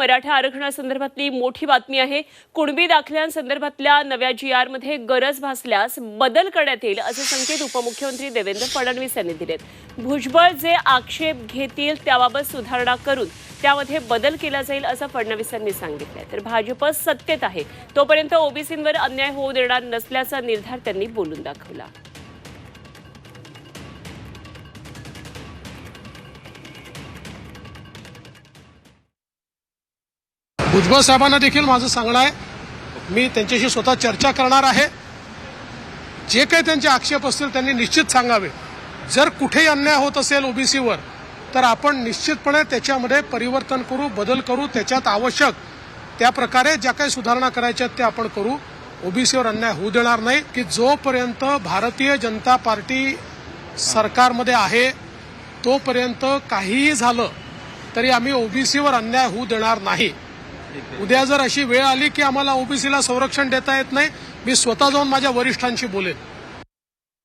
मराठा आरक्षणासंदर्भातली मोठी बातमी आहे. कुणबी दाखल्यांसंदर्भातल्या नव्या जी आरमध्ये गरज भासल्यास बदल करण्यात येईल असे संकेत उपमुख्यमंत्री देवेंद्र फडणवीस यांनी दिलेत. भुजबळ जे आक्षेप घेतील त्याबाबत सुधारणा करून त्यामध्ये बदल केला जाईल असं फडणवीस यांनी सांगितलंय. तर भाजप सत्तेत आहे. तोपर्यंत ओबीसींवर अन्याय होऊ देणार नसल्याचा निर्धार त्यांनी बोलून दाखवला. भुजबळ साहेबांना देखील माझं सांगणं आहे. मी त्यांच्याशी स्वतः चर्चा करणार आहे. जे काही त्यांचे आक्षेप असतील त्यांनी निश्चित सांगावे. जर कुठेही अन्याय होत असेल ओबीसीवर तर आपण निश्चितपणे त्याच्यामध्ये परिवर्तन करू बदल करू. त्याच्यात आवश्यक त्या प्रकारे ज्या काही सुधारणा करायच्या आहेत त्या आपण करू. ओबीसीवर अन्याय होऊ देणार नाही. की जोपर्यंत भारतीय जनता पार्टी सरकारमध्ये आहे तोपर्यंत काहीही झालं तरी आम्ही ओबीसीवर अन्याय होऊ देणार नाही. उद्या जर अशी वेळ आली की आम्हाला ओबीसीला संरक्षण देता येत नाही मी स्वतः जाऊन माझ्या वरिष्ठांशी बोलेन.